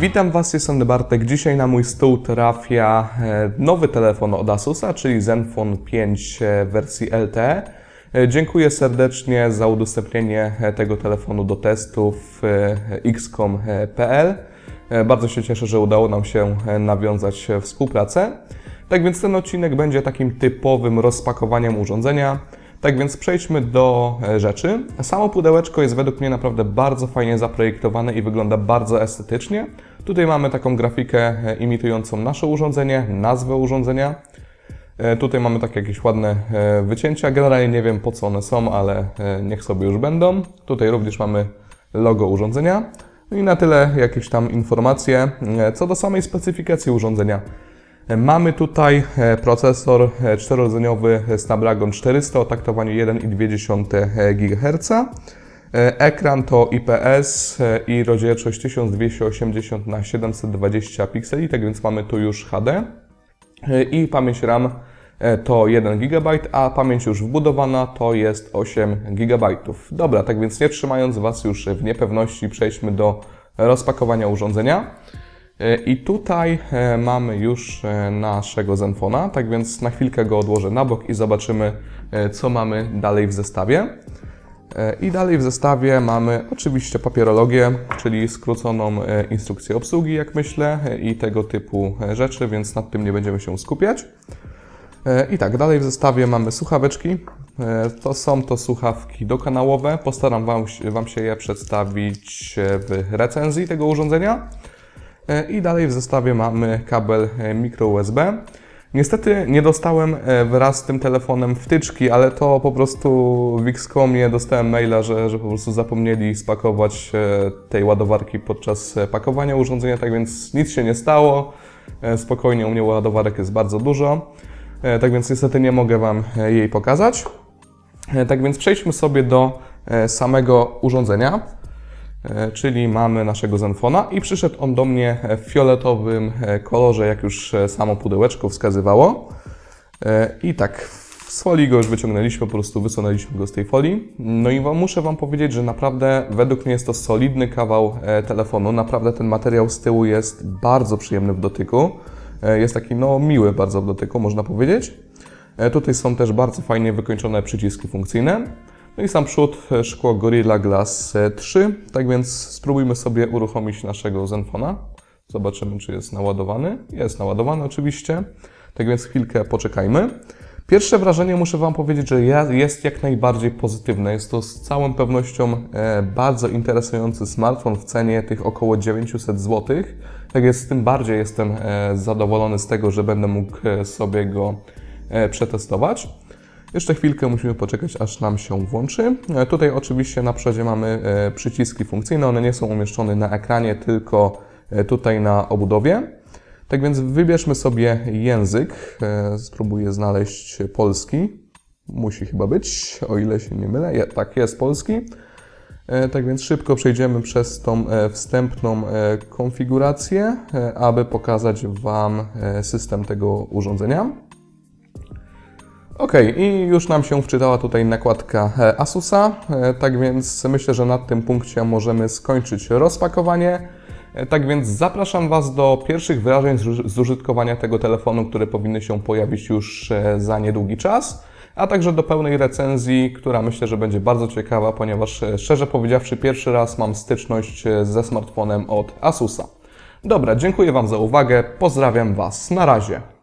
Witam Was, jestem Bartek. Dzisiaj na mój stół trafia e, nowy telefon od Asusa, czyli Zenfone 5 e, wersji LTE. Dziękuję serdecznie za udostępnienie e, tego telefonu do testów xcom.pl. Bardzo się cieszę, że udało nam się nawiązać współpracę. Tak więc ten odcinek będzie takim typowym rozpakowaniem urządzenia. Tak więc przejdźmy do e, rzeczy. Samo pudełeczko jest według mnie naprawdę bardzo fajnie zaprojektowane i wygląda bardzo estetycznie. Tutaj mamy taką grafikę e, imitującą nasze urządzenie, nazwę urządzenia. E, Tutaj mamy takie jakieś ładne wycięcia. Generalnie nie wiem po co one są, ale niech sobie już będą. Tutaj również mamy logo urządzenia. No i na tyle jakieś tam informacje. Co do samej specyfikacji urządzenia. Mamy tutaj e, procesor e, czterodzeniowy Snapdragon 400 o taktowaniu 1,2 GHz. E, Ekran to IPS i rozdzielczość 1280 na 720 pikseli, tak więc mamy tu już HD. I pamięć RAM to 1 GB, a pamięć już wbudowana to jest 8 GB. Dobra, tak więc nie trzymając Was już w niepewności, przejdźmy do rozpakowania urządzenia. E, I tutaj e, mamy już e, naszego Zenfona, tak więc na chwilkę go odłożę na bok i zobaczymy, co mamy dalej w zestawie. I dalej w zestawie mamy oczywiście papierologię, czyli skróconą instrukcję obsługi, jak myślę, i tego typu rzeczy, więc nad tym nie będziemy się skupiać. I tak, dalej w zestawie mamy słuchaweczki. To są to słuchawki dokanałowe. Postaram Wam, wam się je przedstawić w recenzji tego urządzenia. E, I dalej w zestawie mamy kabel e, micro USB. Niestety nie dostałem e, wraz z tym telefonem wtyczki, ale to po prostu w Xcomie dostałem maila, że, że po prostu zapomnieli spakować tej ładowarki podczas pakowania urządzenia, tak więc nic się nie stało. Spokojnie, u mnie ładowarek jest bardzo dużo, tak więc niestety nie mogę Wam jej pokazać. Tak więc przejdźmy sobie do samego urządzenia. E, czyli mamy naszego Zenfona i przyszedł on do mnie w fioletowym e, kolorze, jak już e, samo pudełeczko wskazywało. I tak, z folii go już wyciągnęliśmy, po prostu wysunęliśmy go z tej folii. No i wam, muszę Wam powiedzieć, że naprawdę według mnie jest to solidny kawał telefonu. Naprawdę ten materiał z tyłu jest bardzo przyjemny w dotyku. Jest taki no miły bardzo w dotyku, można powiedzieć. Tutaj są też bardzo fajnie wykończone przyciski funkcyjne. No i sam przód, e, szkło Gorilla Glass e, 3. Tak więc spróbujmy sobie uruchomić naszego Zenfona. Zobaczymy, czy jest naładowany. Jest naładowany oczywiście. Tak więc chwilkę poczekajmy. Pierwsze wrażenie muszę Wam powiedzieć, że jest jak najbardziej pozytywne. Jest to z całą pewnością e, bardzo interesujący smartfon w cenie tych około 900 zł. Tak więc tym bardziej jestem e, zadowolony z tego, że będę mógł e, sobie go e, przetestować. Jeszcze chwilkę musimy poczekać, aż nam się włączy. E, Tutaj oczywiście na przodzie mamy e, przyciski funkcyjne. One nie są umieszczone na ekranie, tylko e, tutaj na obudowie. Tak więc wybierzmy sobie język. Spróbuję znaleźć polski. Musi chyba być, o ile się nie mylę. Tak, jest polski. Tak więc szybko przejdziemy przez tą wstępną konfigurację, aby pokazać Wam system tego urządzenia. Ok, i już nam się wczytała tutaj nakładka e, Asusa, e, tak więc myślę, że na tym punkcie możemy skończyć rozpakowanie. E, Tak więc zapraszam Was do pierwszych wrażeń z użytkowania tego telefonu, które powinny się pojawić już za niedługi czas, a także do pełnej recenzji, która myślę, że będzie bardzo ciekawa, ponieważ szczerze powiedziawszy pierwszy raz mam styczność ze smartfonem od Asusa. Dobra, dziękuję Wam za uwagę, pozdrawiam Was, na razie.